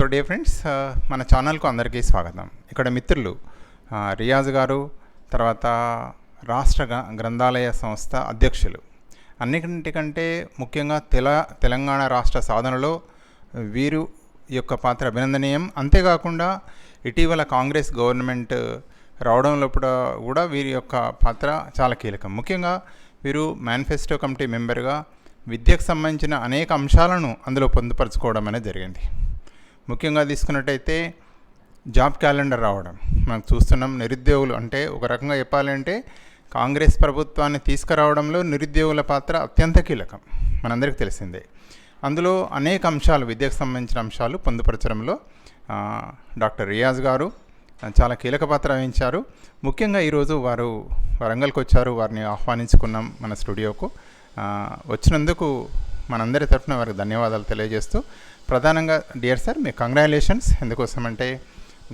So day friends మన ఛానల్కు అందరికీ స్వాగతం. ఇక్కడ మిత్రులు రియాజ్ గారు తర్వాత రాష్ట్ర గ- గ్రంథాలయ సంస్థ అధ్యక్షులు. అన్నిటికంటే ముఖ్యంగా తెల తెలంగాణ రాష్ట్ర సాధనలో వీరు యొక్క పాత్ర అభినందనీయం. అంతేకాకుండా ఇటీవల కాంగ్రెస్ గవర్నమెంట్ రావడంలో కూడా కూడా వీరి యొక్క పాత్ర చాలా కీలకం. ముఖ్యంగా వీరు మేనిఫెస్టో కమిటీ మెంబర్గా విద్యకు సంబంధించిన అనేక అంశాలను అందులో పొందుపరచుకోవడం అనేది జరిగింది. ముఖ్యంగా తీసుకున్నట్టయితే జాబ్ క్యాలెండర్ రావడం. మనం చూస్తున్నాం నిరుద్యోగులు అంటే ఒక రకంగా చెప్పాలంటే కాంగ్రెస్ ప్రభుత్వాన్ని తీసుకురావడంలో నిరుద్యోగుల పాత్ర అత్యంత కీలకం. మనందరికీ తెలిసిందే. అందులో అనేక అంశాలు విద్యకు సంబంధించిన అంశాలు పొందుపరచడంలో డాక్టర్ రియాజ్ గారు చాలా కీలక పాత్ర వహించారు. ముఖ్యంగా ఈరోజు వారు వరంగల్కి వచ్చారు వారిని ఆహ్వానించుకున్నాం మన స్టూడియోకు. వచ్చినందుకు మనందరి తరఫున వారికి ధన్యవాదాలు తెలియజేస్తూ ప్రధానంగా డియర్ సార్ మీ కంగ్రాచులేషన్స్ ఎందుకోసమంటే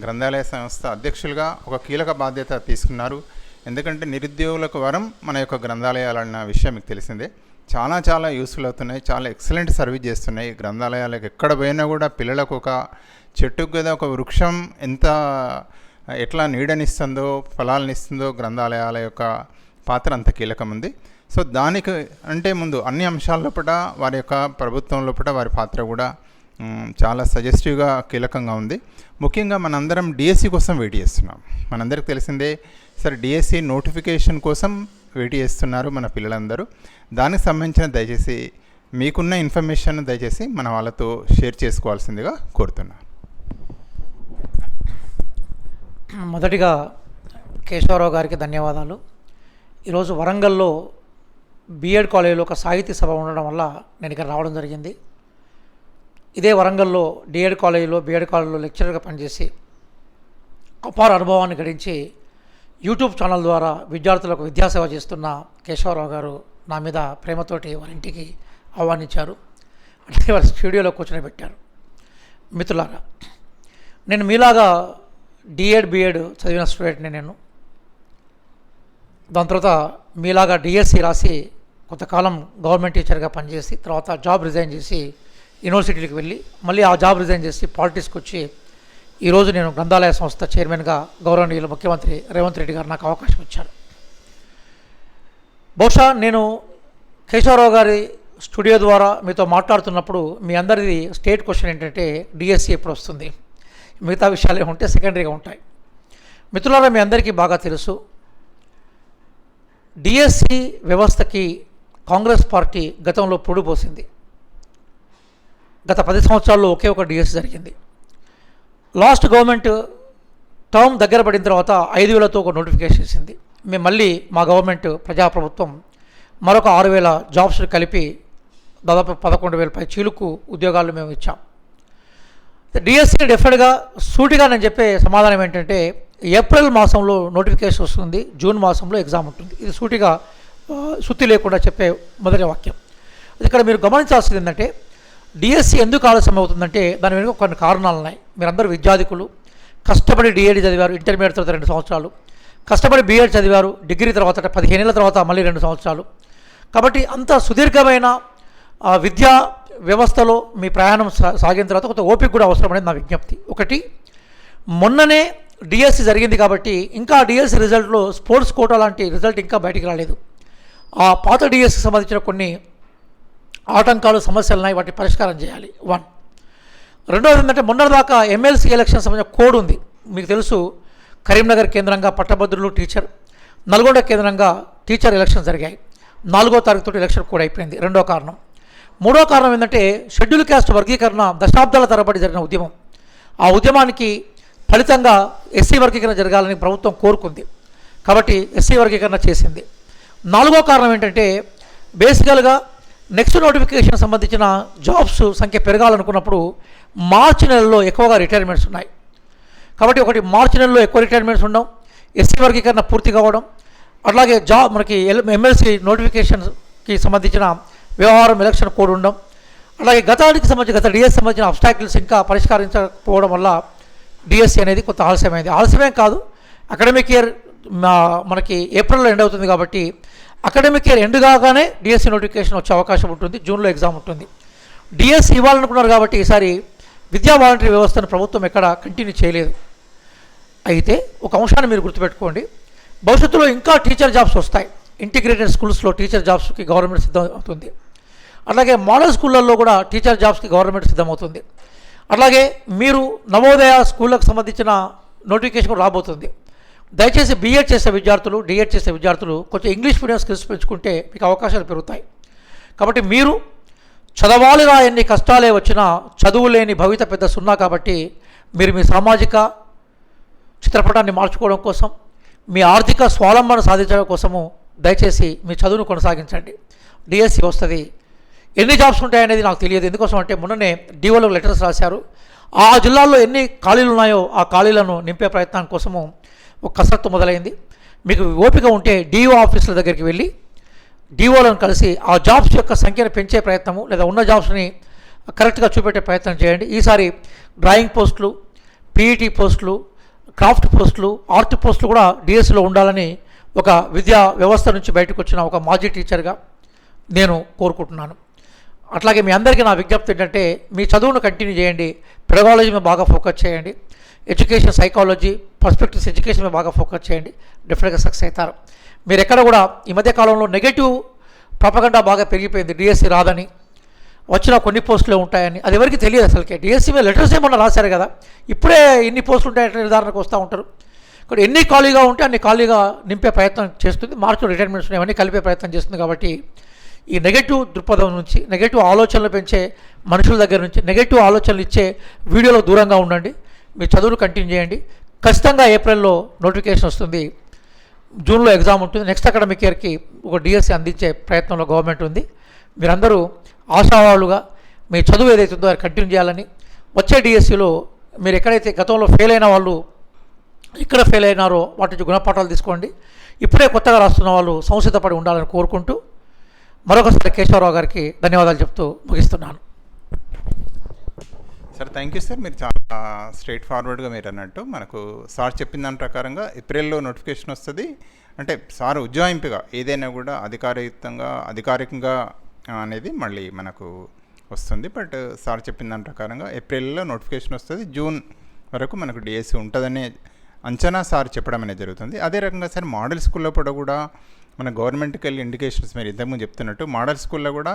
గ్రంథాలయ సంస్థ అధ్యక్షులుగా ఒక కీలక బాధ్యత తీసుకున్నారు. ఎందుకంటే నిరుద్యోగులకు వరం మన యొక్క గ్రంథాలయాలు అన్న విషయం మీకు తెలిసిందే. చాలా చాలా యూస్ఫుల్ అవుతున్నాయి. చాలా ఎక్సలెంట్ సర్వీస్ చేస్తున్నాయి. గ్రంథాలయాలకు ఎక్కడ పోయినా కూడా పిల్లలకు ఒక చెట్టుకు కదా ఒక వృక్షం ఎంత ఎట్లా నీడనిస్తుందో ఫలాలనిస్తుందో గ్రంథాలయాల యొక్క పాత్ర అంత కీలకం ఉంది సో దానికి అంటే ముందు అన్ని అంశాల లోపల వారి యొక్క ప్రభుత్వం లోపల వారి పాత్ర కూడా చాలా సజెస్టివ్గా కీలకంగా ఉంది. ముఖ్యంగా మనందరం డిఎస్సి కోసం వెయిట్ చేస్తున్నాం. మనందరికి తెలిసిందే సరే డిఎస్సి నోటిఫికేషన్ కోసం వెయిట్ చేస్తున్నారు మన పిల్లలందరూ. దానికి సంబంధించిన దయచేసి మీకున్న ఇన్ఫర్మేషన్ దయచేసి మన వాళ్ళతో షేర్ చేసుకోవాల్సిందిగా కోరుతున్నాను మొదటిగా కేశవరావు గారికి ధన్యవాదాలు. ఈరోజు వరంగల్లో బీఎడ్ కాలేజీలో ఒక సాహితీ సభ ఉండడం వల్ల నేను ఇక్కడ రావడం జరిగింది. ఇదే వరంగల్లో డిఎడ్ కాలేజీలో బిఎడ్ కాలేజీలో లెక్చరర్గా పనిచేసి అపార అనుభవాన్ని గడించి యూట్యూబ్ ఛానల్ ద్వారా విద్యార్థులకు విద్యాసేవ చేస్తున్న కేశవరావు గారు నా మీద ప్రేమతోటి వారి ఇంటికి ఆహ్వానించారు. అంటే వారి స్టూడియోలో కూర్చొని పెట్టారు. మిత్రులారా నేను మీలాగా డిఎడ్ బిఎడ్ చదివిన స్టూడెంట్ని నేను. దాని తర్వాత మీలాగా డిఎస్సి రాసి కొంతకాలం గవర్నమెంట్ టీచర్గా పనిచేసి తర్వాత జాబ్ రిజైన్ చేసి యూనివర్సిటీలకు వెళ్ళి మళ్ళీ ఆ జాబ్ రిజైన్ చేసి పాలిటిక్స్కి వచ్చి ఈరోజు నేను గ్రంథాలయ సంస్థ చైర్మన్గా గౌరవనీయులు ముఖ్యమంత్రి రేవంత్ రెడ్డి గారు నాకు అవకాశం ఇచ్చారు. బహుశా నేను కేశవరావు గారి స్టూడియో ద్వారా మీతో మాట్లాడుతున్నప్పుడు మీ అందరిది స్టేట్ క్వశ్చన్ ఏంటంటే డిఎస్సి ఎప్పుడు వస్తుంది? మిగతా విషయాలు ఏముంటే సెకండరీగా ఉంటాయి. మిత్రులారా మీ అందరికీ బాగా తెలుసు డిఎస్సి వ్యవస్థకి కాంగ్రెస్ పార్టీ గతంలో పొడిపోసింది గత పది సంవత్సరాల్లో ఒకే ఒక డిఎస్సి జరిగింది. లాస్ట్ గవర్నమెంట్ టర్మ్ దగ్గర పడిన తర్వాత ఐదు వేలతో ఒక నోటిఫికేషన్ ఇచ్చింది. మేము మళ్ళీ మా గవర్నమెంట్ ప్రజాప్రభుత్వం మరొక ఆరు వేల జాబ్స్ కలిపి దాదాపు పదకొండు వేల పై చీలుకు ఉద్యోగాలు మేము ఇచ్చాం. డిఎస్సి డెఫినెట్గా సూటిగా నేను చెప్పే సమాధానం ఏంటంటే ఏప్రిల్ మాసంలో నోటిఫికేషన్ వస్తుంది జూన్ మాసంలో ఎగ్జామ్ ఉంటుంది. ఇది సూటిగా సుత్తి శుద్ధి లేకుండా చెప్పే మొదటి వాక్యం. ఇక్కడ మీరు గమనించాల్సింది ఏంటంటే డిఎస్సి ఎందుకు ఆలస్యం అవుతుందంటే దాని వెనుక కొన్ని కారణాలు ఉన్నాయి. మీరందరూ విద్యార్థికులు కష్టపడి డిఏడి చదివారు ఇంటర్మీడియట్ తర్వాత రెండు సంవత్సరాలు. కష్టపడి బీఎడ్ చదివారు డిగ్రీ తర్వాత అంటే పదిహేను ఏళ్ళ తర్వాత మళ్ళీ రెండు సంవత్సరాలు. కాబట్టి అంత సుదీర్ఘమైన విద్యా వ్యవస్థలో మీ ప్రయాణం సాగిన తర్వాత కొంత ఓపిక కూడా అవసరమనేది నా విజ్ఞప్తి. ఒకటి మొన్ననే డిఎస్సి జరిగింది కాబట్టి ఇంకా డిఎస్సి రిజల్ట్లో స్పోర్ట్స్ కోటా లాంటి రిజల్ట్ ఇంకా బయటికి రాలేదు. ఆ పాత డిఎస్సికి సంబంధించిన కొన్ని ఆటంకాలు సమస్యలు ఉన్నాయి వాటిని పరిష్కారం చేయాలి. వన్ రెండవది ఏంటంటే మొన్నటిదాకా ఎమ్మెల్సీ ఎలక్షన్ సంబంధించిన కోడ్ ఉంది. మీకు తెలుసు కరీంనగర్ కేంద్రంగా పట్టభద్రులు టీచర్ నల్గొండ కేంద్రంగా టీచర్ ఎలక్షన్ జరిగాయి. నాలుగో తారీఖుతో ఎలక్షన్ కూడా అయిపోయింది. రెండో కారణం. మూడో కారణం ఏంటంటే షెడ్యూల్ క్యాస్ట్ వర్గీకరణ దశాబ్దాల తరబడి జరిగిన ఉద్యమం. ఆ ఉద్యమానికి ఫలితంగా ఎస్సీ వర్గీకరణ జరగాలని ప్రభుత్వం కోరుకుంది. కాబట్టి ఎస్సీ వర్గీకరణ చేసింది. నాలుగో కారణం ఏంటంటే బేసికల్గా నెక్స్ట్ నోటిఫికేషన్ సంబంధించిన జాబ్స్ సంఖ్య పెరగాలనుకున్నప్పుడు మార్చి నెలలో ఎక్కువగా రిటైర్మెంట్స్ ఉన్నాయి. కాబట్టి ఒకటి మార్చి నెలలో ఎక్కువ రిటైర్మెంట్స్ ఉండడం ఎస్సీ వర్గీకరణ పూర్తి కావడం అట్లాగే జాబ్ మనకి ఎల్ ఎమ్మెల్సీ నోటిఫికేషన్కి సంబంధించిన వ్యవహారం ఎలక్షన్ కోడ్ ఉండడం అలాగే గతానికి సంబంధించి గత డిఎస్ సంబంధించిన అబ్స్టాకిల్స్ ఇంకా పరిష్కరించకపోవడం వల్ల డిఎస్సి అనేది కొంత ఆలస్యమైంది. ఆలస్యమే కాదు. అకాడమిక్ ఇయర్ మనకి ఏప్రిల్లో ఎండ్ అవుతుంది కాబట్టి అకాడమిక్ ఇయర్ ఎండ్ కాగానే డిఎస్సి నోటిఫికేషన్ వచ్చే అవకాశం ఉంటుంది. జూన్లో ఎగ్జామ్ ఉంటుంది. డిఎస్సి ఇవ్వాలనుకున్నారు కాబట్టి ఈసారి విద్యా వాలంటరీ వ్యవస్థను ప్రభుత్వం ఎక్కడ కంటిన్యూ చేయలేదు. అయితే ఒక అంశాన్ని మీరు గుర్తుపెట్టుకోండి. భవిష్యత్తులో ఇంకా టీచర్ జాబ్స్ వస్తాయి. ఇంటిగ్రేటెడ్ స్కూల్స్లో టీచర్ జాబ్స్కి గవర్నమెంట్ సిద్ధం అవుతుంది అలాగే మోడల్ స్కూళ్ళల్లో కూడా టీచర్ జాబ్స్కి గవర్నమెంట్ సిద్ధమవుతుంది. అలాగే మీరు నవోదయ స్కూళ్ళకు సంబంధించిన నోటిఫికేషన్ కూడా రాబోతుంది. దయచేసి బీఎడ్ చేసే విద్యార్థులు డిఎడ్ చేసే విద్యార్థులు కొంచెం ఇంగ్లీష్ మీడియం స్కిల్స్ పెంచుకుంటే మీకు అవకాశాలు పెరుగుతాయి. కాబట్టి మీరు చదవాలిరా ఎన్ని కష్టాలే వచ్చినా చదువు లేని భవిత పెద్ద సున్నా కాబట్టి మీరు మీ సామాజిక చిత్రపటాన్ని మార్చుకోవడం కోసం మీ ఆర్థిక స్వావలంబన సాధించడం కోసము దయచేసి మీ చదువును కొనసాగించండి. డిఎస్సి వస్తుంది. ఎన్ని జాబ్స్ ఉంటాయనేది నాకు తెలియదు. ఎందుకోసం అంటే మొన్ననే డిఓలో లెటర్స్ రాశారు. ఆ జిల్లాల్లో ఎన్ని ఖాళీలు ఉన్నాయో ఆ ఖాళీలను నింపే ప్రయత్నం కోసము ఒక కసరత్తు మొదలైంది. మీకు ఓపిక ఉంటే డిఓ ఆఫీసుల దగ్గరికి వెళ్ళి డిఓలను కలిసి ఆ జాబ్స్ యొక్క సంఖ్యను పెంచే ప్రయత్నము లేదా ఉన్న జాబ్స్ని కరెక్ట్గా చూపెట్టే ప్రయత్నం చేయండి. ఈసారి డ్రాయింగ్ పోస్టులు పీఈటీ పోస్టులు క్రాఫ్ట్ పోస్టులు ఆర్ట్ పోస్టులు కూడా డిఎస్సిలో ఉండాలని ఒక విద్యా వ్యవస్థ నుంచి బయటకు వచ్చిన ఒక మాజీ టీచర్గా నేను కోరుకుంటున్నాను. అట్లాగే మీ అందరికీ నా విజ్ఞప్తి ఏంటంటే మీ చదువును కంటిన్యూ చేయండి. పెడగాలజీ మీద బాగా ఫోకస్ చేయండి. ఎడ్యుకేషన్ సైకాలజీ పర్స్పెక్టివ్స్ ఎడ్యుకేషన్ మీద బాగా ఫోకస్ చేయండి. డెఫినెట్గా సక్సెస్ అవుతారు. మీరు ఎక్కడ కూడా ఈ మధ్య కాలంలో నెగటివ్ ప్రపగండా బాగా పెరిగిపోయింది. డిఎస్సి రాదని వచ్చిన కొన్ని పోస్టులే ఉంటాయని. అది ఎవరికి తెలియదు అసలుకే. డిఎస్సీ మీద లెటర్స్ ఏమన్నా రాశారు కదా? ఇప్పుడే ఎన్ని పోస్టులు ఉంటాయంటే నిర్ధారణకు వస్తూ ఉంటారు. ఇక్కడ ఎన్ని ఖాళీగా ఉంటే అన్ని ఖాళీగా నింపే ప్రయత్నం చేస్తుంది. మార్చిలో రిటైర్మెంట్స్ ఇవన్నీ కలిపే ప్రయత్నం చేస్తుంది కాబట్టి ఈ నెగటివ్ దృక్పథం నుంచి నెగటివ్ ఆలోచనలు పెంచే మనుషుల దగ్గర నుంచి నెగటివ్ ఆలోచనలు ఇచ్చే వీడియోలో దూరంగా ఉండండి. మీ చదువును కంటిన్యూ చేయండి. ఖచ్చితంగా ఏప్రిల్లో నోటిఫికేషన్ వస్తుంది. జూన్లో ఎగ్జామ్ ఉంటుంది. నెక్స్ట్ అకాడమిక్ ఇయర్కి ఒక డిఎస్సి అందించే ప్రయత్నంలో గవర్నమెంట్ ఉంది. మీరందరూ ఆశావాళ్ళుగా మీ చదువు ఏదైతే ఉందో అది కంటిన్యూ చేయాలని వచ్చే డిఎస్సిలో మీరు ఎక్కడైతే గతంలో ఫెయిల్ అయిన వాళ్ళు ఇక్కడ ఫెయిల్ అయినారో వాటి నుంచి గుణపాఠాలు తీసుకోండి. ఇప్పుడే కొత్తగా రాస్తున్న వాళ్ళు సంసిద్ధపడి ఉండాలని కోరుకుంటూ మరొకసారి కేశవరావు గారికి ధన్యవాదాలు చెప్తూ ముగిస్తున్నాను. సార్ థ్యాంక్ యూ సార్ మీరు చాలా స్ట్రైట్ ఫార్వర్డ్గా మీరు అన్నట్టు మనకు సార్ చెప్పిన దాని ప్రకారంగా ఏప్రిల్లో నోటిఫికేషన్ వస్తుంది. అంటే సార్ ఉజ్జాయింపుగా ఏదైనా కూడా అధికారయుక్తంగా అధికారికంగా అనేది మళ్ళీ మనకు వస్తుంది. బట్ సార్ చెప్పిన దాని ప్రకారంగా ఏప్రిల్లో నోటిఫికేషన్ వస్తుంది. జూన్ వరకు మనకు డిఎస్సి ఉంటుందనే అంచనా సార్ చెప్పడం అనేది జరుగుతుంది. అదే రకంగా సార్ మోడల్ స్కూల్లో కూడా కూడా మన గవర్నమెంట్కి వెళ్ళి ఇండికేషన్స్ మీరు ఇంతకుముందు చెప్తున్నట్టు మోడల్ స్కూల్లో కూడా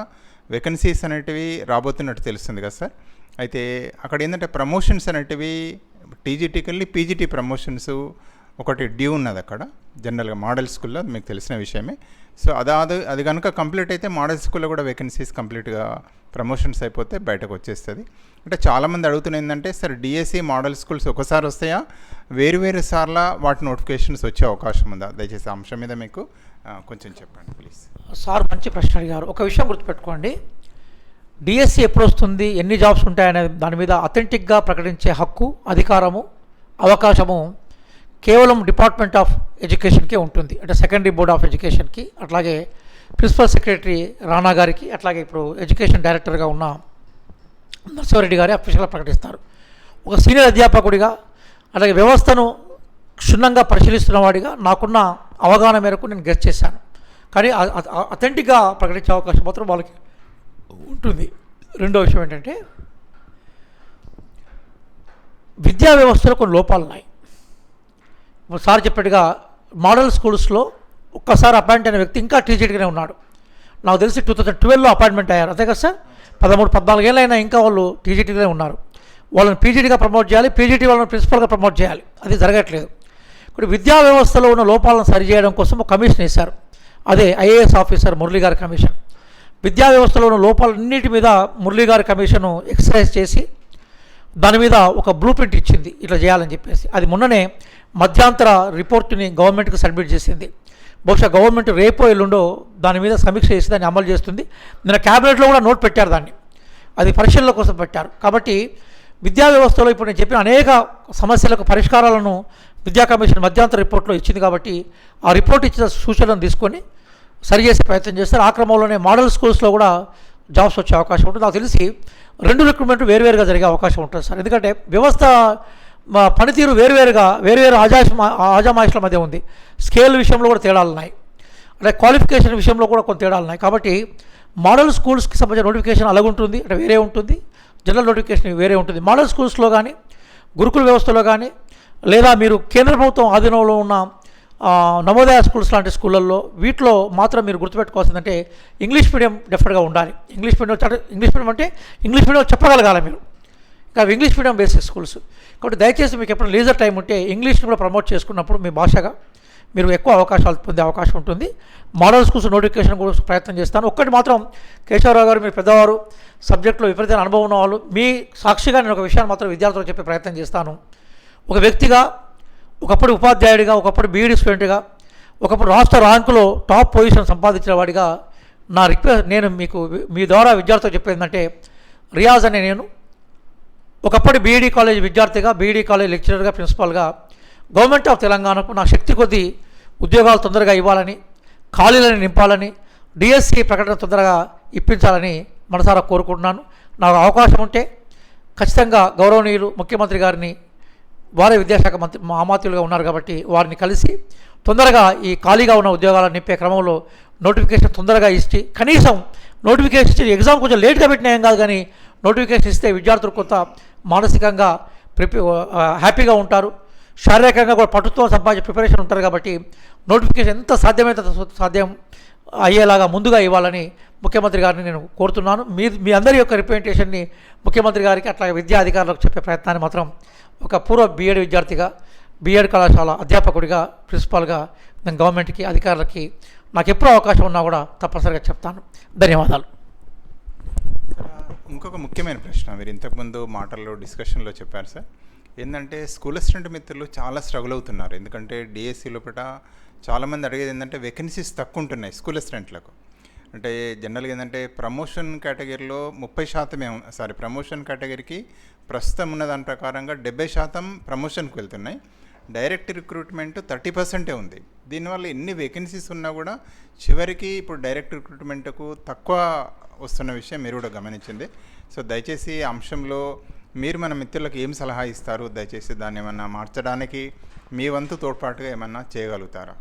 వేకెన్సీస్ అనేటివి రాబోతున్నట్టు తెలుస్తుంది కదా సార్. అయితే అక్కడ ఏంటంటే ప్రమోషన్స్ అనేటివి టీజీటీకి వెళ్ళి పీజీటీ ప్రమోషన్స్ ఒకటి డ్యూ ఉన్నది అక్కడ. జనరల్గా మోడల్ స్కూల్లో మీకు తెలిసిన విషయమే. సో అది అది అది కనుక కంప్లీట్ అయితే మోడల్ స్కూల్లో కూడా వేకెన్సీస్ కంప్లీట్గా ప్రమోషన్స్ అయిపోతే బయటకు వచ్చేస్తుంది. అంటే చాలామంది అడుగుతున్న ఏంటంటే సార్ డిఎస్సి మోడల్ స్కూల్స్ ఒకసారి వస్తాయా? వేరు వేరు సార్ల వాటి నోటిఫికేషన్స్ వచ్చే అవకాశం ఉందా? దయచేసి అంశం మీద మీకు కొంచెం చెప్పండి ప్లీజ్. సార్ మంచి ప్రశ్న అడిగారు. ఒక విషయం గుర్తుపెట్టుకోండి. డిఎస్సి ఎప్పుడు వస్తుంది ఎన్ని జాబ్స్ ఉంటాయనే దాని మీద అథెంటిక్గా ప్రకటించే హక్కు అధికారము అవకాశము కేవలం డిపార్ట్మెంట్ ఆఫ్ ఎడ్యుకేషన్కే ఉంటుంది. అంటే సెకండరీ బోర్డ్ ఆఫ్ ఎడ్యుకేషన్కి అట్లాగే ప్రిన్సిపల్ సెక్రటరీ రానా గారికి అట్లాగే ఇప్పుడు ఎడ్యుకేషన్ డైరెక్టర్గా ఉన్న నరసింహారెడ్డి గారి అఫీషియల్గా ప్రకటిస్తారు. ఒక సీనియర్ అధ్యాపకుడిగా అలాగే వ్యవస్థను క్షుణ్ణంగా పరిశీలిస్తున్న వాడిగా నాకున్న అవగాహన మేరకు నేను గెస్ట్ చేశాను. కానీ అథెంటిక్గా ప్రకటించే అవకాశం మాత్రం వాళ్ళకి ఉంటుంది. రెండో విషయం ఏంటంటే విద్యా వ్యవస్థలో కొన్ని లోపాలు ఉన్నాయి. సార్ చెప్పినట్టుగా మోడల్ స్కూల్స్లో ఒక్కసారి అపాయింట్ అయిన వ్యక్తి ఇంకా టీచర్గానే ఉన్నాడు. నాకు తెలిసి టూ థౌజండ్ ట్వెల్వ్లో అపాయింట్మెంట్ అయ్యారు. అంతే కదా సార్? పదమూడు పద్నాలుగేళ్ళైనా ఇంకా వాళ్ళు టీజీటీగానే ఉన్నారు. వాళ్ళని పీజీటీగా ప్రమోట్ చేయాలి పీజీటీ వాళ్ళని ప్రిన్సిపల్గా ప్రమోట్ చేయాలి. అది జరగట్లేదు. ఇప్పుడు విద్యా వ్యవస్థలో ఉన్న లోపాలను సరిచేయడం కోసం ఒక కమిషన్ వేశారు. అదే ఐఏఎస్ ఆఫీసర్ మురళి గారి కమిషన్. విద్యా వ్యవస్థలో లోపాలన్నిటి మీద మురళీ గారి కమిషను ఎక్సర్సైజ్ చేసి దాని మీద ఒక బ్లూ ప్రింట్ ఇచ్చింది. ఇట్లా చేయాలని చెప్పేసి. అది మొన్ననే మధ్యాంతర రిపోర్ట్ని గవర్నమెంట్కి సబ్మిట్ చేసింది. బహుశా గవర్నమెంట్ రేపో ఎల్లుండో దాని మీద సమీక్ష చేసి దాన్ని అమలు చేస్తుంది. నిన్న క్యాబినెట్లో కూడా నోట్ పెట్టారు దాన్ని. అది పరిశీలన కోసం పెట్టారు. కాబట్టి విద్యా వ్యవస్థలో ఇప్పుడు నేను చెప్పిన అనేక సమస్యలకు పరిష్కారాలను విద్యా కమిషన్ మధ్యాంతర రిపోర్ట్లో ఇచ్చింది కాబట్టి ఆ రిపోర్ట్ ఇచ్చిన సూచనలను తీసుకొని సరి చేసే ప్రయత్నం చేస్తారు. ఆ క్రమంలోనే మోడల్ స్కూల్స్లో కూడా జాబ్స్ వచ్చే అవకాశం ఉంటుంది. నాకు తెలిసి రెండు రిక్రూట్మెంట్ వేరువేరుగా జరిగే అవకాశం ఉంటుంది సార్. ఎందుకంటే వ్యవస్థ మా పనితీరు వేరువేరుగా వేరువేరు ఆజాష్ ఆజామాయిషల మధ్య ఉంది. స్కేల్ విషయంలో కూడా తేడాలు ఉన్నాయి. అంటే క్వాలిఫికేషన్ విషయంలో కూడా కొన్ని తేడాలు ఉన్నాయి. కాబట్టి మోడల్ స్కూల్స్కి సంబంధించిన నోటిఫికేషన్ అలాగుంటుంది అంటే వేరే ఉంటుంది. జనరల్ నోటిఫికేషన్ వేరే ఉంటుంది. మోడల్ స్కూల్స్లో కానీ గురుకుల వ్యవస్థలో కానీ లేదా మీరు కేంద్ర ప్రభుత్వం ఆధీనంలో ఉన్న నవోదయ స్కూల్స్ లాంటి స్కూళ్ళల్లో వీటిలో మాత్రం మీరు గుర్తుపెట్టుకోవాల్సిందంటే ఇంగ్లీష్ మీడియం డెఫినెట్గా ఉండాలి. ఇంగ్లీష్ మీడియం ఇంగ్లీష్ మీడియం అంటే ఇంగ్లీష్ మీడియం చెప్పగలగాలి మీరు. ఇంకా ఇంగ్లీష్ మీడియం బేసిక్ స్కూల్స్. కాబట్టి దయచేసి మీకు ఎప్పుడు లీజర్ టైం ఉంటే ఇంగ్లీష్ని కూడా ప్రమోట్ చేసుకున్నప్పుడు మీ భాషగా మీరు ఎక్కువ అవకాశాలు పొందే అవకాశం ఉంటుంది. మోడల్ స్కూల్స్ నోటిఫికేషన్ కూడా ప్రయత్నం చేస్తాను. ఒక్కటి మాత్రం కేశవరావు గారు మీరు పెద్దవారు సబ్జెక్టులో విపరీతమైన అనుభవం ఉన్న వాళ్ళు మీ సాక్షిగా నేను ఒక విషయాన్ని మాత్రం విద్యార్థులకు చెప్పే ప్రయత్నం చేస్తాను. ఒక వ్యక్తిగా ఒకప్పుడు ఉపాధ్యాయుడిగా ఒకప్పుడు బీఈడి స్టూడెంట్గా ఒకప్పుడు రాష్ట్ర ర్యాంకులో టాప్ పొజిషన్ సంపాదించిన వాడిగా నా రిక్వెస్ట్ నేను మీకు మీ ద్వారా విద్యార్థులకు చెప్పేది ఏంటంటే రియాజ్ అనే నేను ఒకప్పటి బీఈడీ కాలేజ్ విద్యార్థిగా బీఈడీ కాలేజ్ లెక్చరర్గా ప్రిన్సిపాల్గా గవర్నమెంట్ ఆఫ్ తెలంగాణకు నా శక్తి కొద్దీ ఉద్యోగాలు తొందరగా ఇవ్వాలని ఖాళీలను నింపాలని డిఎస్సి ప్రకటన తొందరగా ఇప్పించాలని మనసారా కోరుకుంటున్నాను. నాకు అవకాశం ఉంటే ఖచ్చితంగా గౌరవనీయులు ముఖ్యమంత్రి గారిని వారే విద్యాశాఖ మంత్రి మా అమాత్యులుగా ఉన్నారు కాబట్టి వారిని కలిసి తొందరగా ఈ ఖాళీగా ఉన్న ఉద్యోగాలను నింపే క్రమంలో నోటిఫికేషన్ తొందరగా ఇచ్చి కనీసం నోటిఫికేషన్ ఇచ్చి ఎగ్జామ్ కొంచెం లేట్గా పెట్టినా ఏం కాదు కానీ నోటిఫికేషన్ ఇస్తే విద్యార్థులు కొంత మానసికంగా ప్రిపే హ్యాపీగా ఉంటారు. శారీరకంగా కూడా పట్టుతో సంపాదించే ప్రిపరేషన్ ఉంటారు కాబట్టి నోటిఫికేషన్ ఎంత సాధ్యమైతే సాధ్యం అయ్యేలాగా ముందుగా ఇవ్వాలని ముఖ్యమంత్రి గారిని నేను కోరుతున్నాను. మీ మీ అందరి యొక్క రిప్రజెంటేషన్ని ముఖ్యమంత్రి గారికి అట్లాగే విద్యా అధికారులకు చెప్పే ప్రయత్నాన్ని మాత్రం ఒక పూర్వ బీఎడ్ విద్యార్థిగా బీఎడ్ కళాశాల అధ్యాపకుడిగా ప్రిన్సిపాల్గా నేను గవర్నమెంట్కి అధికారులకి నాకు ఎప్పుడు అవకాశం ఉన్నా కూడా తప్పనిసరిగా చెప్తాను. ధన్యవాదాలు. ఇంకొక ముఖ్యమైన ప్రశ్న. మీరు ఇంతకుముందు మాటల్లో డిస్కషన్లో చెప్పారు సార్. ఏంటంటే స్కూల్ అసిస్టెంట్ మిత్రులు చాలా స్ట్రగుల్ అవుతున్నారు. ఎందుకంటే డిఎస్సి లోపల చాలామంది అడిగేది ఏంటంటే వేకెన్సీస్ తక్కువ ఉంటున్నాయి స్కూల్ అసిస్టెంట్లకు అంటే జనరల్గా ఏంటంటే ప్రమోషన్ కేటగిరీలో ముప్పై శాతమే సారీ ప్రమోషన్ కేటగిరీకి ప్రస్తుతం ఉన్న దాని ప్రకారంగా డెబ్బై శాతం ప్రమోషన్కి వెళ్తున్నాయి. డైరెక్ట్ రిక్రూట్మెంట్ థర్టీ పర్సెంటే ఉంది. దీనివల్ల ఎన్ని వేకెన్సీస్ ఉన్నా కూడా చివరికి ఇప్పుడు డైరెక్ట్ రిక్రూట్మెంట్కు తక్కువ వస్తున్న విషయం మీరు కూడా గమనించింది. సో దయచేసి ఈ అంశంలో మీరు మన మిత్రులకు ఏం సలహా ఇస్తారు? దయచేసి దాన్ని ఏమన్నా మార్చడానికి మీ వంతు తోడ్పాటుగా ఏమన్నా చేయగలుగుతారా?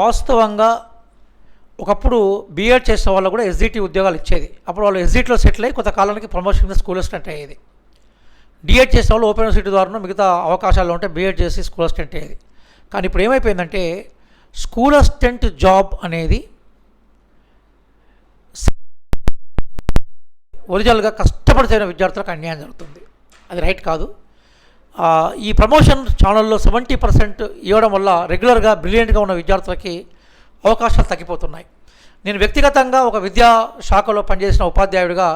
వాస్తవంగా ఒకప్పుడు బీఎడ్ చేసిన వాళ్ళు కూడా ఎస్జిటి ఉద్యోగాలు ఇచ్చేది. అప్పుడు వాళ్ళు ఎస్జిట్లో సెటిల్ అయ్యి కొంతకాలానికి ప్రమోషన్ మీద స్కూల్ అసిస్టెంట్ అయ్యేది. డిఎడ్ చేసిన వాళ్ళు ఓపెన్ యూనివర్సిటీ ద్వారా మిగతా అవకాశాలు ఉంటే బీఎడ్ చేసి స్కూల్ అసిస్టెంట్ అయ్యేది. కానీ ఇప్పుడు ఏమైపోయిందంటే స్కూల్ అసిస్టెంట్ జాబ్ అనేది ఒరిజినల్గా కష్టపడి చదివిన విద్యార్థులకు అన్యాయం జరుగుతుంది. అది రైట్ కాదు. ఈ ప్రమోషన్ ఛానల్లో సెవెంటీ పర్సెంట్ ఇవ్వడం వల్ల రెగ్యులర్గా బ్రిలియంట్గా ఉన్న విద్యార్థులకి అవకాశాలు తగ్గిపోతున్నాయి. నేను వ్యక్తిగతంగా ఒక విద్యా శాఖలో పనిచేసిన ఉపాధ్యాయుడిగా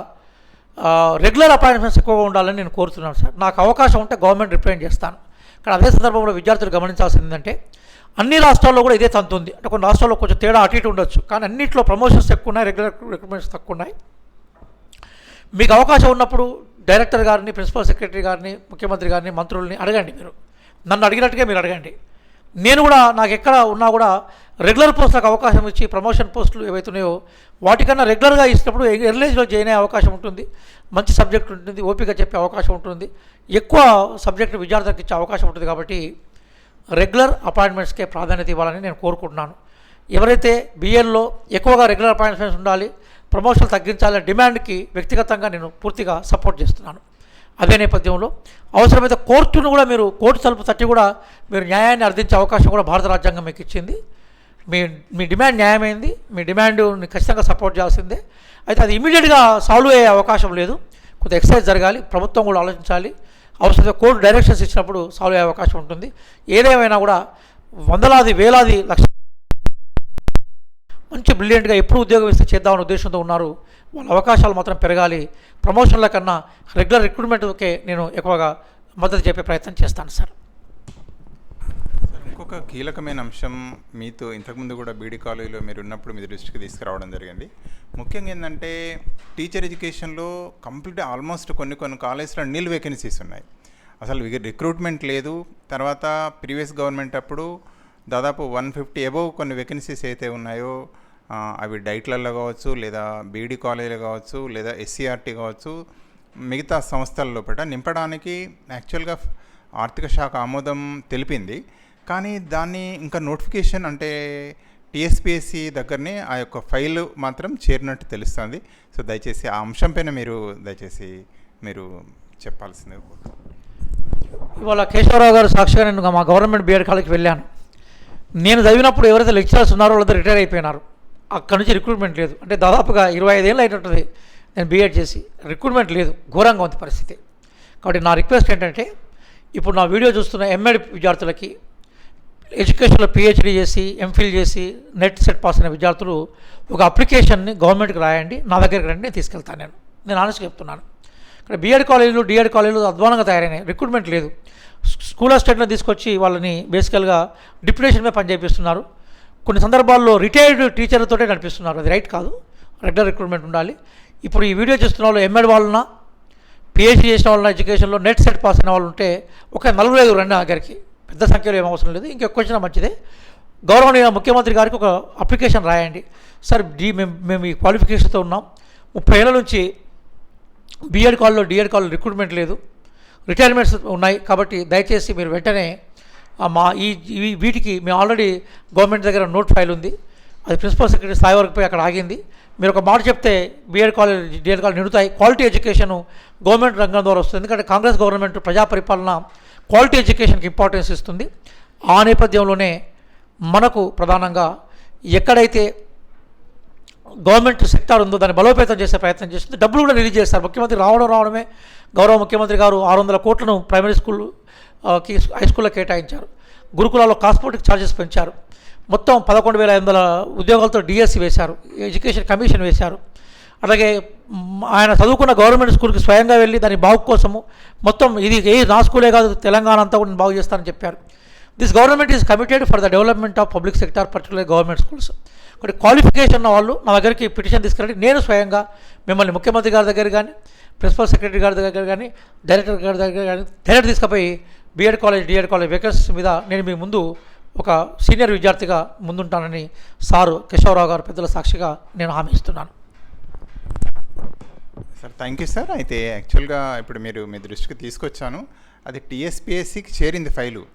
రెగ్యులర్ అపాయింట్మెంట్స్ ఎక్కువగా ఉండాలని నేను కోరుతున్నాను సార్. నాకు అవకాశం ఉంటే గవర్నమెంట్ రిప్రజెంట్ చేస్తాను. కానీ అదే సందర్భంలో విద్యార్థులు గమనించాల్సింది ఏంటంటే అన్ని రాష్ట్రాల్లో కూడా ఇదే తంతు ఉంది. అంటే కొన్ని రాష్ట్రాల్లో కొంచెం తేడా అటు ఇటు ఉండొచ్చు. కానీ అన్నింటిలో ప్రమోషన్స్ ఎక్కువ ఉన్నాయి రెగ్యులర్ రిక్రూట్మెంట్స్ తక్కువ ఉన్నాయి. మీకు అవకాశం ఉన్నప్పుడు డైరెక్టర్ గారిని ప్రిన్సిపల్ సెక్రటరీ గారిని ముఖ్యమంత్రి గారిని మంత్రుల్ని అడగండి మీరు. నన్ను అడిగినట్టుగా మీరు అడగండి. నేను కూడా నాకు ఎక్కడ ఉన్నా కూడా రెగ్యులర్ పోస్టులకు అవకాశం ఇచ్చి ప్రమోషన్ పోస్టులు ఏవైతున్నాయో వాటికన్నా రెగ్యులర్గా ఇచ్చినప్పుడు ఎర్లేజ్లో జాయిన్ అయ్యే అవకాశం ఉంటుంది. మంచి సబ్జెక్ట్ ఉంటుంది ఓపిక చెప్పే అవకాశం ఉంటుంది. ఎక్కువ సబ్జెక్ట్ విద్యార్థులకు ఇచ్చే అవకాశం ఉంటుంది కాబట్టి రెగ్యులర్ అపాయింట్మెంట్స్కే ప్రాధాన్యత ఇవ్వాలని నేను కోరుకుంటున్నాను. ఎవరైతే బిఎల్లో ఎక్కువగా రెగ్యులర్ అపాయింట్మెంట్స్ ఉండాలి ప్రమోషన్లు తగ్గించాలనే డిమాండ్కి వ్యక్తిగతంగా నేను పూర్తిగా సపోర్ట్ చేస్తున్నాను. అదే నేపథ్యంలో అవసరమైతే కోర్టును కూడా మీరు కోర్టు తలుపు తట్టి కూడా మీరు న్యాయాన్ని అర్థించే అవకాశం కూడా భారత రాజ్యాంగం మీకు ఇచ్చింది. మీ మీ డిమాండ్ న్యాయమైంది మీ డిమాండ్ ఖచ్చితంగా సపోర్ట్ చేయాల్సిందే. అయితే అది ఇమీడియట్గా సాల్వ్ అయ్యే అవకాశం లేదు. కొంత ఎక్సర్సైజ్ జరగాలి ప్రభుత్వం కూడా ఆలోచించాలి. అవసరమైతే కోర్టు డైరెక్షన్స్ ఇచ్చినప్పుడు సాల్వ్ అయ్యే అవకాశం ఉంటుంది. ఏదేమైనా కూడా వందలాది వేలాది లక్ష మంచి బ్రిలియంట్గా ఎప్పుడు ఉద్యోగం ఇస్తే చేద్దామనే ఉద్దేశంతో ఉన్నారు. వాళ్ళ అవకాశాలు మాత్రం పెరగాలి. ప్రమోషన్ల కన్నా రెగ్యులర్ రిక్రూట్మెంట్కే నేను ఎక్కువగా మద్దతు చెప్పే ప్రయత్నం చేస్తాను సార్. ఇంకొక కీలకమైన అంశం మీతో ఇంతకుముందు కూడా బీడీ కాలేజీలో మీరు ఉన్నప్పుడు మీ దృష్టికి తీసుకురావడం జరిగింది. ముఖ్యంగా ఏంటంటే టీచర్ ఎడ్యుకేషన్లో కంప్లీట్ ఆల్మోస్ట్ కొన్ని కొన్ని కాలేజీలో నీల్ వేకెన్సీస్ ఉన్నాయి. అసలు రిక్రూట్మెంట్ లేదు. తర్వాత ప్రీవియస్ గవర్నమెంట్ అప్పుడు దాదాపు వన్ ఫిఫ్టీ అబోవ్ కొన్ని వేకెన్సీస్ అయితే ఉన్నాయో అవి డైట్లలో కావచ్చు లేదా బీడీ కాలేజీలు కావచ్చు లేదా ఎస్సీఆర్టీ కావచ్చు మిగతా సంస్థల లోపల నింపడానికి యాక్చువల్గా ఆర్థిక శాఖ ఆమోదం తెలిపింది. కానీ దాన్ని ఇంకా నోటిఫికేషన్ అంటే టీఎస్పీఎస్సి దగ్గరనే ఆ యొక్క ఫైల్ మాత్రం చేరినట్టు తెలుస్తుంది. సో దయచేసి ఆ అంశం పైన మీరు దయచేసి మీరు చెప్పాల్సింది ఇవాళ కేశవరావు గారు సాక్షిగా నేను మా గవర్నమెంట్ బీఎడ్ కాలేజ్కి వెళ్ళాను. నేను చదివినప్పుడు ఎవరైతే లెక్చరర్స్ ఉన్నారో వాళ్ళందరూ రిటైర్ అయిపోయినారు. అక్కడ నుంచి రిక్రూట్మెంట్ లేదు. అంటే దాదాపుగా ఇరవై ఐదేళ్ళు అయినట్టుంది నేను బీఎడ్ చేసి. రిక్రూట్మెంట్ లేదు. ఘోరంగా ఉంది పరిస్థితి. కాబట్టి నా రిక్వెస్ట్ ఏంటంటే ఇప్పుడు నా వీడియో చూస్తున్న ఎంఎడ్ విద్యార్థులకి ఎడ్యుకేషన్లో పిహెచ్డీ చేసి ఎంఫిల్ చేసి నెట్ సెట్ పాస్ అయిన విద్యార్థులు ఒక అప్లికేషన్ని గవర్నమెంట్కి రాయండి నా దగ్గరికి రండి నేను తీసుకెళ్తాను నేను. నేను ఆనెస్ట్గా చెప్తున్నాను. ఇక్కడ బీఎడ్ కాలేజీలు డిఎడ్ కాలేజీలు అధ్వానంగా తయారైనాయి. రిక్రూట్మెంట్ లేదు. స్కూల్ స్టేట్లో తీసుకొచ్చి వాళ్ళని బేసికల్గా డిప్యుటేషన్ మీద పనిచేపిస్తున్నారు. కొన్ని సందర్భాల్లో రిటైర్డ్ టీచర్లతోటే నడిపిస్తున్నారు. అది రైట్ కాదు. రెగ్యులర్ రిక్రూట్మెంట్ ఉండాలి. ఇప్పుడు ఈ వీడియో చూస్తున్న వాళ్ళు ఎంఎడ్ వాళ్ళున్నా పిహెచ్డీ చేసిన వాళ్ళ ఎడ్యుకేషన్లో నెట్ సెట్ పాస్ అయిన వాళ్ళు ఉంటే ఒక నలుగురు ఐదు రండి నా దగ్గరికి. పెద్ద సంఖ్యలో ఏం అవసరం లేదు. ఇంకెక్కువ వచ్చినా మంచిదే. గౌరవనీయ ముఖ్యమంత్రి గారికి ఒక అప్లికేషన్ రాయండి. సార్ డీ మేము మేము ఈ క్వాలిఫికేషన్తో ఉన్నాం. ముప్పై ఏళ్ళ నుంచి బీఎడ్ కాల్లో డిఎడ్ కాల్లో రిక్రూట్మెంట్ లేదు. రిటైర్మెంట్స్ ఉన్నాయి కాబట్టి దయచేసి మీరు వెంటనే మా ఈ ఈ- వీటికి మేము ఆల్రెడీ గవర్నమెంట్ దగ్గర నోట్ ఫైల్ ఉంది. అది ప్రిన్సిపల్ సెక్రటరీ స్థాయి వరకు పోయి అక్కడ ఆగింది. మీరు ఒక మాట చెప్తే బీఎడ్ కాలేజ్ డిఎడ్ కాలేజ్ నిండుతాయి. క్వాలిటీ ఎడ్యుకేషన్ గవర్నమెంట్ రంగం ద్వారా వస్తుంది. ఎందుకంటే కాంగ్రెస్ గవర్నమెంట్ ప్రజా పరిపాలన క్వాలిటీ ఎడ్యుకేషన్కి ఇంపార్టెన్స్ ఇస్తుంది. ఆ నేపథ్యంలోనే మనకు ప్రధానంగా ఎక్కడైతే గవర్నమెంట్ సెక్టార్ ఉందో దాన్ని బలోపేతం చేసే ప్రయత్నం చేస్తుంది. డబ్బులు కూడా రిలీజ్ చేస్తారు. ముఖ్యమంత్రి రావడం రావడమే గౌరవ ముఖ్యమంత్రి గారు ఆరు వందల కోట్లను ప్రైమరీ స్కూల్కి హై స్కూల్లో కేటాయించారు. గురుకులాల్లో కాస్మోటిక్ ఛార్జెస్ పెంచారు. మొత్తం పదకొండు వేల ఐదు వందల ఉద్యోగాలతో డిఎస్సి వేశారు. ఎడ్యుకేషన్ కమిషన్ వేశారు. అలాగే ఆయన చదువుకున్న గవర్నమెంట్ స్కూల్కి స్వయంగా వెళ్ళి దాని బాగు కోసము మొత్తం ఇది ఏ నా స్కూలే కాదు తెలంగాణ అంతా కూడా నేను బాగు చేస్తానని చెప్పారు. This government is committed for the development of public sector particular government schools ఒకటి క్వాలిఫికేషన్ ఉన్న వాళ్ళు నా దగ్గరికి పిటిషన్ తీసుకెళ్ళి నేను స్వయంగా మిమ్మల్ని ముఖ్యమంత్రి గారి దగ్గర కానీ ప్రిన్సిపల్ సెక్రటరీ గారి దగ్గర కానీ డైరెక్టర్ గారి దగ్గర కానీ డైరెక్ట్ తీసుకుపోయి BEd college DEd college vacancies మీద నేను మీ ముందు ఒక సీనియర్ విద్యార్థిగా ముందుంటానని సారు కేశవరావు గారు పెద్దల సాక్షిగా నేను హామీ ఇస్తున్నాను. Sir thank you sir. అయితే యాక్చువల్గా ఇప్పుడు మీరు మీ దృష్టికి తీసుకొచ్చాను. అది టీఎస్పిఎస్సికి చేరింది ఫైలు.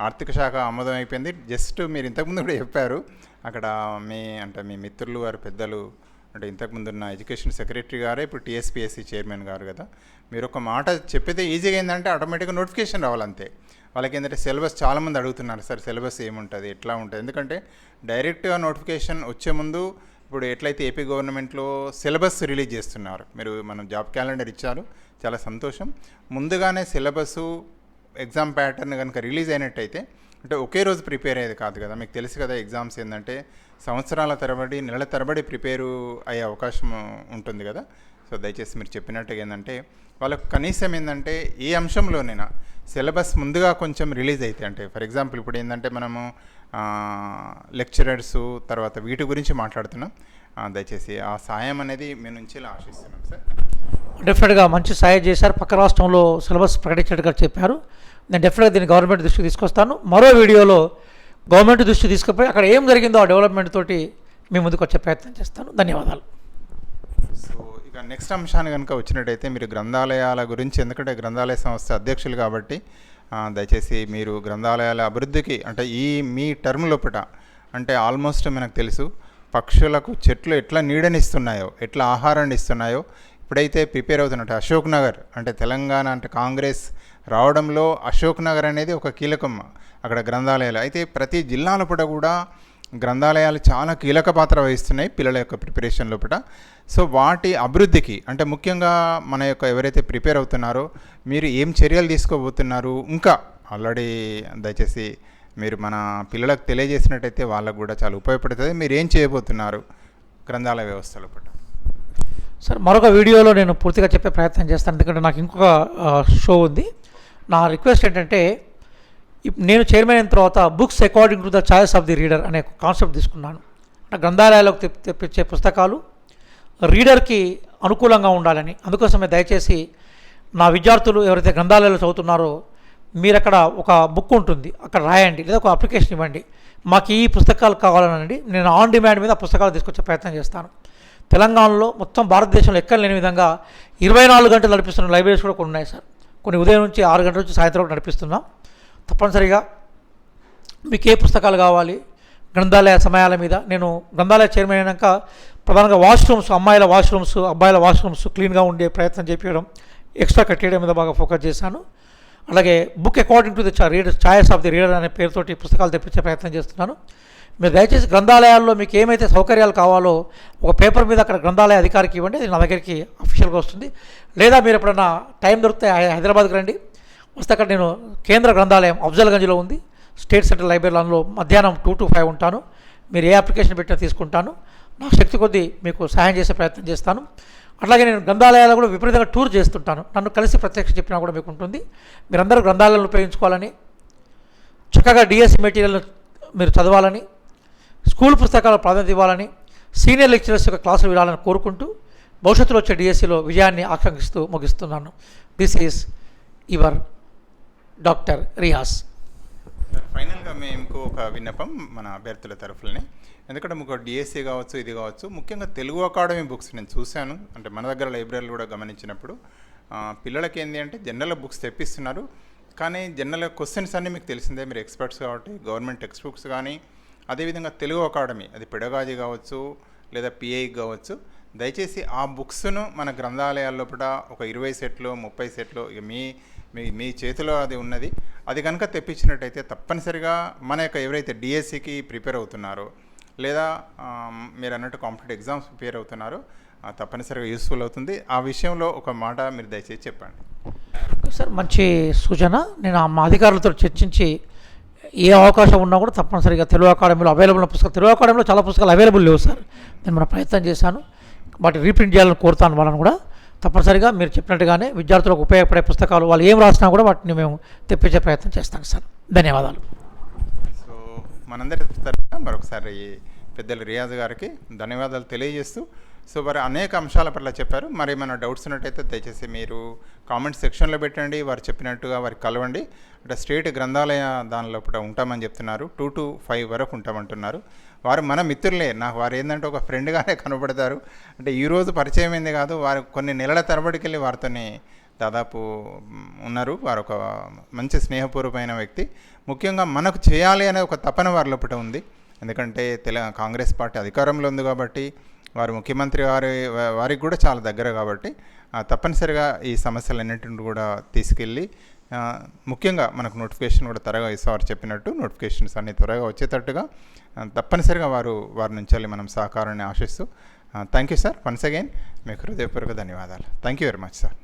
ఆర్థిక శాఖ ఆమోదం అయిపోయింది జస్ట్ మీరు ఇంతకుముందు కూడా చెప్పారు. అక్కడ మీ అంటే మీ మిత్రులు వారు పెద్దలు అంటే ఇంతకుముందు ఉన్న ఎడ్యుకేషన్ సెక్రటరీ గారే ఇప్పుడు టీఎస్పిఎస్సి చైర్మన్ గారు కదా. మీరు ఒక మాట చెప్పితే ఈజీగా ఏంటంటే ఆటోమేటిక్గా నోటిఫికేషన్ రావాలంతే. వాళ్ళకి ఏంటంటే సిలబస్ చాలామంది అడుగుతున్నారు. సార్ సిలబస్ ఏముంటుంది? ఎట్లా ఉంటుంది? ఎందుకంటే డైరెక్ట్గా నోటిఫికేషన్ వచ్చే ముందు ఇప్పుడు ఎట్లయితే ఏపీ గవర్నమెంట్లో సిలబస్ రిలీజ్ చేస్తున్నారు మీరు మనం జాబ్ క్యాలెండర్ ఇచ్చారు చాలా సంతోషం. ముందుగానే సిలబస్ ఎగ్జామ్ ప్యాటర్న్ కనుక రిలీజ్ అయినట్టయితే అంటే ఒకే రోజు ప్రిపేర్ అయ్యేది కాదు కదా. మీకు తెలుసు కదా ఎగ్జామ్స్ ఏంటంటే సంవత్సరాల తరబడి నెలల తరబడి ప్రిపేరు అయ్యే అవకాశం ఉంటుంది కదా. సో దయచేసి మీరు చెప్పినట్టుగా ఏంటంటే వాళ్ళకు కనీసం ఏంటంటే ఏ అంశంలోనైనా సిలబస్ ముందుగా కొంచెం రిలీజ్ అయితే అంటే ఫర్ ఎగ్జాంపుల్ ఇప్పుడు ఏంటంటే మనము లెక్చరర్స్ తర్వాత వీటి గురించి మాట్లాడుతున్నాం. దయచేసి ఆ సాయం అనేది మీ నుంచి ఆశిస్తున్నాం సార్. డెఫినెట్గా మంచి సాయం చేశారు. పక్క రాష్ట్రంలో సిలబస్ ప్రకటించినట్టుగా చెప్పారు. నేను డెఫినెట్గా దీన్ని గవర్నమెంట్ దృష్టికి తీసుకొస్తాను. మరో వీడియోలో గవర్నమెంట్ దృష్టికి తీసుకుపోయి అక్కడ ఏం జరిగిందో ఆ డెవలప్మెంట్ తోటి మీ ముందుకు వచ్చే ప్రయత్నం చేస్తాను. ధన్యవాదాలు. సో ఇక నెక్స్ట్ అంశాన్ని కనుక వచ్చినట్టయితే మీరు గ్రంథాలయాల గురించి ఎందుకంటే గ్రంథాలయ సంస్థ అధ్యక్షులు కాబట్టి దయచేసి మీరు గ్రంథాలయాల అభివృద్ధికి అంటే ఈ మీ టర్మ్ లోపల అంటే ఆల్మోస్ట్ మనకు తెలుసు పక్షులకు చెట్లు ఎట్లా నీడనిస్తున్నాయో ఎట్లా ఆహారాన్ని ఇస్తున్నాయో ఇప్పుడైతే ప్రిపేర్ అవుతున్నట్టు అశోక్ నగర్ అంటే తెలంగాణ అంటే కాంగ్రెస్ రావడంలో అశోక్ నగర్ అనేది ఒక కీలకం అక్కడ గ్రంథాలయాలు. అయితే ప్రతి జిల్లాల పూట కూడా గ్రంథాలయాలు చాలా కీలక పాత్ర వహిస్తున్నాయి పిల్లల యొక్క ప్రిపరేషన్ లోపల సో వాటి అభివృద్ధికి అంటే ముఖ్యంగా మన యొక్క ఎవరైతే ప్రిపేర్ అవుతున్నారో మీరు ఏం చర్యలు తీసుకోబోతున్నారు ఇంకా ఆల్రెడీ దయచేసి మీరు మన పిల్లలకు తెలియజేసినట్టయితే వాళ్ళకు కూడా చాలా ఉపయోగపడుతుంది. మీరు ఏం చేయబోతున్నారు గ్రంథాలయ వ్యవస్థ లోపల సార్ మరొక వీడియోలో నేను పూర్తిగా చెప్పే ప్రయత్నం చేస్తాను. ఎందుకంటే నాకు ఇంకొక షో ఉంది. నా రిక్వెస్ట్ ఏంటంటే నేను చైర్మన్ అయిన తర్వాత books according to the choice of the reader అనే కాన్సెప్ట్ తీసుకున్నాను. గ్రంథాలయాలకు తెప్పించే పుస్తకాలు రీడర్కి అనుకూలంగా ఉండాలని. అందుకోసమే దయచేసి నా విద్యార్థులు ఎవరైతే గ్రంథాలయాలు చదువుతున్నారో మీరు అక్కడ ఒక బుక్ ఉంటుంది. అక్కడ రాయండి. లేదా ఒక అప్లికేషన్ ఇవ్వండి. మాకు ఈ పుస్తకాలు కావాలనండి. నేను ఆన్ డిమాండ్ మీద పుస్తకాలు తీసుకొచ్చే ప్రయత్నం చేస్తాను. తెలంగాణలో మొత్తం భారతదేశంలో ఎక్కడ లేని విధంగా ఇరవై నాలుగు గంటలు నడిపిస్తున్న లైబ్రరీస్ కూడా కొన్ని ఉన్నాయి సార్. కొన్ని ఉదయం నుంచి ఆరు గంటల నుంచి సాయంత్రం నడిపిస్తున్నాం. తప్పనిసరిగా మీకు ఏ పుస్తకాలు కావాలి? గ్రంథాలయ సమయాల మీద నేను గ్రంథాలయ చైర్మన్ అయినాక ప్రధానంగా వాష్రూమ్స్ అమ్మాయిల వాష్రూమ్స్ అబ్బాయిల వాష్రూమ్స్ క్లీన్గా ఉండే ప్రయత్నం చేపించడం ఎక్స్ట్రా కట్టేయడం మీద బాగా ఫోకస్ చేశాను. అలాగే book according to the reader choice of the reader అనే పేరుతోటి పుస్తకాలు తెప్పించే ప్రయత్నం చేస్తున్నాను. మీరు దయచేసి గ్రంథాలయాల్లో మీకు ఏమైతే సౌకర్యాలు కావాలో ఒక పేపర్ మీద అక్కడ గ్రంథాలయ అధికారికి ఇవ్వండి అది నా దగ్గరికి అఫీషియల్గా వస్తుంది. లేదా మీరు ఎప్పుడన్నా టైం దొరికితే హైదరాబాద్కి రండి. వస్తే అక్కడ నేను కేంద్ర గ్రంథాలయం అఫ్జల్గంజ్లో ఉంది. స్టేట్ సెంట్రల్ లైబ్రరీలో మధ్యాహ్నం టూ టు ఫైవ్ ఉంటాను. మీరు ఏ అప్లికేషన్ పెట్టినా తీసుకుంటాను. నా శక్తి కొద్దీ మీకు సహాయం చేసే ప్రయత్నం చేస్తాను. అట్లాగే నేను గ్రంథాలయాలు కూడా విపరీతంగా టూర్ చేస్తుంటాను. నన్ను కలిసి ప్రత్యక్ష చెప్పినా కూడా మీకు ఉంటుంది. మీరందరూ గ్రంథాలయాలను ఉపయోగించుకోవాలని చక్కగా డిఎస్సి మెటీరియల్ మీరు చదవాలని స్కూల్ పుస్తకాల ప్రాధాన్యత ఇవ్వాలని సీనియర్ లెక్చరర్స్ యొక్క క్లాసులు వినాలని కోరుకుంటూ భవిష్యత్తులో వచ్చే డిఎస్సిలో విజయాన్ని ఆకాంక్షిస్తూ ముగిస్తున్నాను. This is your doctor Riyaz ఫైనల్గా మేము ఒక విన్నపం మన అభ్యర్థుల తరఫులని. ఎందుకంటే మీకు డిఎస్సీ కావచ్చు ఇది కావచ్చు ముఖ్యంగా తెలుగు అకాడమీ బుక్స్ నేను చూశాను. అంటే మన దగ్గర లైబ్రరీలు కూడా గమనించినప్పుడు పిల్లలకి ఏంటి అంటే జనరల్ బుక్స్ తెప్పిస్తున్నారు. కానీ జనరల్ క్వశ్చన్స్ అన్నీ మీకు తెలిసిందే మీరు ఎక్స్పర్ట్స్ కాబట్టి గవర్నమెంట్ టెక్స్ట్ బుక్స్ కానీ అదేవిధంగా తెలుగు అకాడమీ అది పెడగాజీ కావచ్చు లేదా పిఐ కావచ్చు. దయచేసి ఆ బుక్స్ను మన గ్రంథాలయాల్లో కూడా ఒక ఇరవై సెట్లు ముప్పై సెట్లు ఇక మీ మీ మీ చేతిలో అది ఉన్నది. అది కనుక తెప్పించినట్టయితే తప్పనిసరిగా మన యొక్క ఎవరైతే డిఎస్సికి ప్రిపేర్ అవుతున్నారో లేదా మీరు అన్నట్టు కాంపిటేటివ్ ఎగ్జామ్స్ ప్రిపేర్ అవుతున్నారో తప్పనిసరిగా యూస్ఫుల్ అవుతుంది. ఆ విషయంలో ఒక మాట మీరు దయచేసి చెప్పండి. సార్ మంచి సూచన. నేను ఆ మా అధికారులతో చర్చించి ఏ అవకాశం ఉన్నా కూడా తప్పనిసరిగా తెలుగు అకాడమీలో అవైలబుల్ పుస్తకాలు తెలుగు అకాడమీలో చాలా పుస్తకాలు అవైలబుల్ లేవు సార్. నేను మన ప్రయత్నం చేశాను. వాటి రీప్రింట్ చేయాలని కోరుతాను వాళ్ళని కూడా. తప్పనిసరిగా మీరు చెప్పినట్టుగానే విద్యార్థులకు ఉపయోగపడే పుస్తకాలు వాళ్ళు ఏం రాసినా కూడా వాటిని మేము తెప్పించే ప్రయత్నం చేస్తాం సార్. ధన్యవాదాలు. సో మనందరి తరఫున మరొకసారి పెద్దలు రియాజ్ గారికి ధన్యవాదాలు తెలియజేస్తూ సో మరి అనేక అంశాల పట్ల చెప్పారు. మరి ఏమైనా డౌట్స్ ఉన్నట్టయితే దయచేసి మీరు కామెంట్ సెక్షన్లో పెట్టండి వారు చెప్పినట్టుగా వారికి కలవండి. అంటే స్టేట్ గ్రంథాలయ దాని లోపల ఉంటామని చెప్తున్నారు. టూ టు ఫైవ్ వరకు ఉంటామంటున్నారు. వారు మన మిత్రులే. నాకు వారు ఏంటంటే ఒక ఫ్రెండ్గానే కనబడతారు. అంటే ఈరోజు పరిచయం ఏంది కాదు. వారు కొన్ని నెలల తరబడికి వెళ్ళి వారితోనే దాదాపు ఉన్నారు. వారు ఒక మంచి స్నేహపూర్వమైన వ్యక్తి. ముఖ్యంగా మనకు చేయాలి అనే ఒక తపన వారి లోపల ఉంది. ఎందుకంటే తెల కాంగ్రెస్ పార్టీ అధికారంలో ఉంది కాబట్టి వారు ముఖ్యమంత్రి వారి వారికి కూడా చాలా దగ్గర కాబట్టి తప్పనిసరిగా ఈ సమస్యలన్నింటిని కూడా తీసుకెళ్ళి ముఖ్యంగా మనకు నోటిఫికేషన్ కూడా త్వరగా ఇస్తారు చెప్పినట్టు నోటిఫికేషన్స్ అన్ని త్వరగా వచ్చేటట్టుగా తప్పనిసరిగా వారు వారి నుంచి మనం సహకారాన్ని ఆశిస్తూ thank you sir. Once again మీకు హృదయపూర్వక ధన్యవాదాలు. Thank you very much sir.